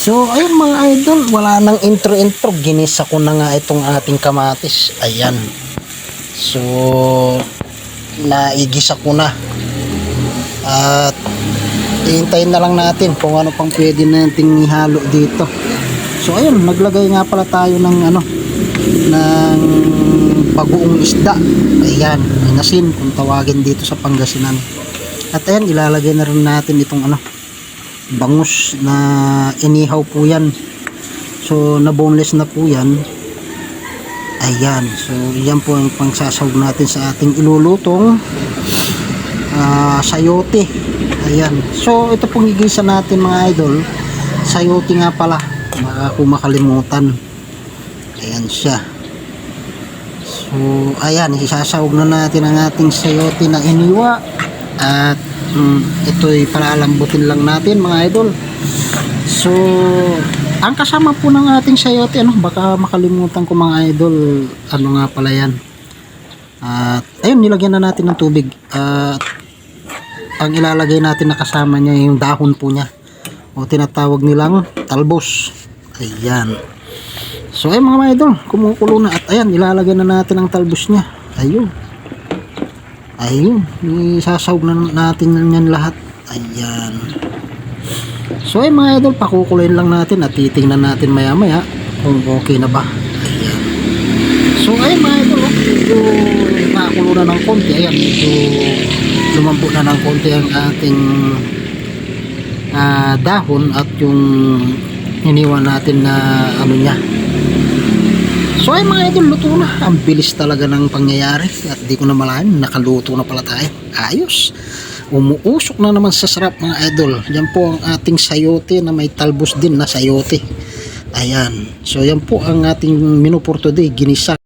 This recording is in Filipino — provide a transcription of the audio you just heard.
So, ayun mga idol, wala nang intro-intro. Ginisa ko na nga itong ating kamatis. Ayan. So, naigisa ko na. At, iintayin na lang natin kung ano pang pwede nating ihalo dito. So, ayun, naglagay nga pala tayo ng ano, ng bagoong isda. Ayan, inasin kung tawagin dito sa Pangasinan. At ayan, ilalagay na rin natin itong ano, bangus na inihaw po yan. So, na boneless na po yan. Ayan. So, yan po ang pangsasawag natin sa ating ilulutong ah, sayote. Ayan. So, ito pong igisa natin mga idol. Sayote nga pala. Baka kung makalimutan. Ayan siya. So, ayan. Isasawag na natin ang ating sayote na iniwa. At mm, ito'y palalambutin lang natin mga idol. So, ang kasama po ng ating sayote, ano, baka makalimutan ko mga idol, ano nga pala yan. At, ayun, nilagyan na natin ng tubig. At, ang ilalagay natin na kasama niya yung dahon po niya. O tinatawag nilang talbos. Ayan. So, ayun mga idol, kumukulo na. At ayan, ilalagay na natin ang talbos niya. Ayun. Ayun, isasawag na natin yan lahat. Ayan. So ay mga idol, pakukulayin lang natin at titingnan natin maya maya kung okay na ba. Ayan. So ay mga idol, oh, medyo nakakulo na ng konti. Ayan, medyo lumambo na ng konti ang ating ah, dahon at yung iniwan natin na ano niya. So ay mga idol, luto na. Ang bilis talaga ng pangyayari at di ko na malayan, nakaluto na pala tayo. Ayos. Umuusok na naman sa sarap mga idol. Yan po ang ating sayote na may talbos din na sayote. Ayan. So yan po ang ating menu for today, ginisa.